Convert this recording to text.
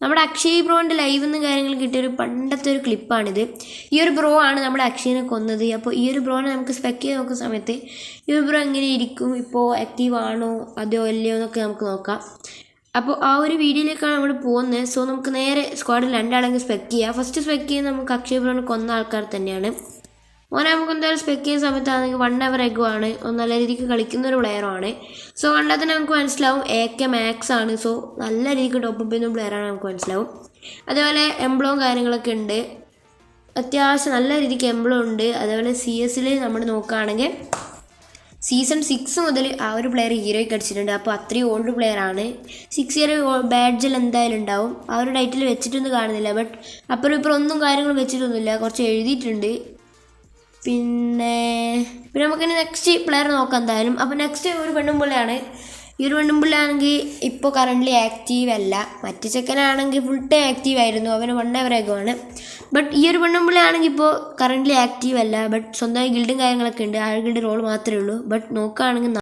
നമ്മുടെ അക്ഷയ് ബ്രോന്റെ ലൈവ് എന്നും കാര്യങ്ങളും കിട്ടിയൊരു പണ്ടത്തെ ഒരു ക്ലിപ്പാണിത് ഈ ഒരു ബ്രോ ആണ് നമ്മുടെ അക്ഷയനെ കൊന്നത്. അപ്പോൾ ഈ ഒരു ബ്രോനെ നമുക്ക് സ്പെക്ക് ചെയ്ത് നോക്കുന്ന സമയത്ത് ഈ ഒരു ബ്രോ എങ്ങനെ ഇരിക്കും? ഇപ്പോൾ ആക്റ്റീവ് ആണോ? അതോ അല്ലയോ എന്നൊക്കെ നമുക്ക് നോക്കാം. അപ്പോൾ ആ ഒരു വീഡിയോയിലേക്കാണ് നമ്മൾ പോകുന്നത്. സോ നമുക്ക് നേരെ സ്ക്വാഡിൽ രണ്ടാളെങ്കിൽ സ്പെക്ക് ചെയ്യാം. ഫസ്റ്റ് സ്പെക്ക് ചെയ്യുന്നത് നമുക്ക് അക്ഷയ് ബ്രോനെ കൊന്ന ആൾക്കാർ തന്നെയാണ്. നമുക്ക് എന്തായാലും സ്പെക്ക് ചെയ്യുന്ന സമയത്താണെങ്കിൽ വൺ അവർ എഗോ ആണ്. നല്ല രീതിക്ക് കളിക്കുന്ന ഒരു പ്ലെയറാണ് സോ കണ്ടാൽ തന്നെ നമുക്ക് മനസ്സിലാവും. എ കെ മാക്സ് ആണ്. സോ നല്ല രീതിക്ക് ടോപ്പ് ചെയ്യുന്ന പ്ലെയറാണ് നമുക്ക് മനസ്സിലാവും. അതേപോലെ എംബ്ലോം കാര്യങ്ങളൊക്കെ ഉണ്ട്. അത്യാവശ്യം നല്ല രീതിക്ക് എംബ്ലോ ഉണ്ട്. അതേപോലെ സി എസിൽ നമ്മൾ നോക്കുകയാണെങ്കിൽ സീസൺ സിക്സ് മുതൽ ആ ഒരു പ്ലെയർ ഹീറോയ്ക്ക് അടിച്ചിട്ടുണ്ട്. അപ്പോൾ അത്രയും ഓൾഡ് പ്ലെയർ ആണ്. സിക്സ് ഇയർ ബാഡ്ജിൽ എന്തായാലും ഉണ്ടാവും. ആ ഒരു ടൈറ്റിൽ വെച്ചിട്ടൊന്നും കാണുന്നില്ല. ബട്ട് അപ്പുറം ഇപ്പുറം ഒന്നും കാര്യങ്ങളും വെച്ചിട്ടൊന്നുമില്ല. കുറച്ച് എഴുതിയിട്ടുണ്ട്. പിന്നെ പിന്നെ നമുക്കിനി നെക്സ്റ്റ് പ്ലെയർ നോക്കാം എന്തായാലും. അപ്പോൾ നെക്സ്റ്റ് ഒരു പെണ്ണും പിള്ളയാണ്. ഈ ഒരു പെണ്ണും പിള്ളയാണെങ്കിൽ ഇപ്പോൾ കറന്റ്ലി ആക്റ്റീവ് അല്ല. മറ്റു ചെക്കനാണെങ്കിൽ ഫുൾ ടൈം ആക്റ്റീവ് ആയിരുന്നു. അവന് വൺ എവറേക്കുമാണ് ബട്ട് ഈ ഒരു പെണ്ണും പിള്ളയാണെങ്കിൽ ഇപ്പോൾ കറന്റ്ലി ആക്റ്റീവ് അല്ല. ബട്ട് സ്വന്തമായി ഗിൽഡും കാര്യങ്ങളൊക്കെ ഉണ്ട്. ആ ഗിൽഡ് റോൾ മാത്രമേ ഉള്ളൂ. ബട്ട് നോക്കുകയാണെങ്കിൽ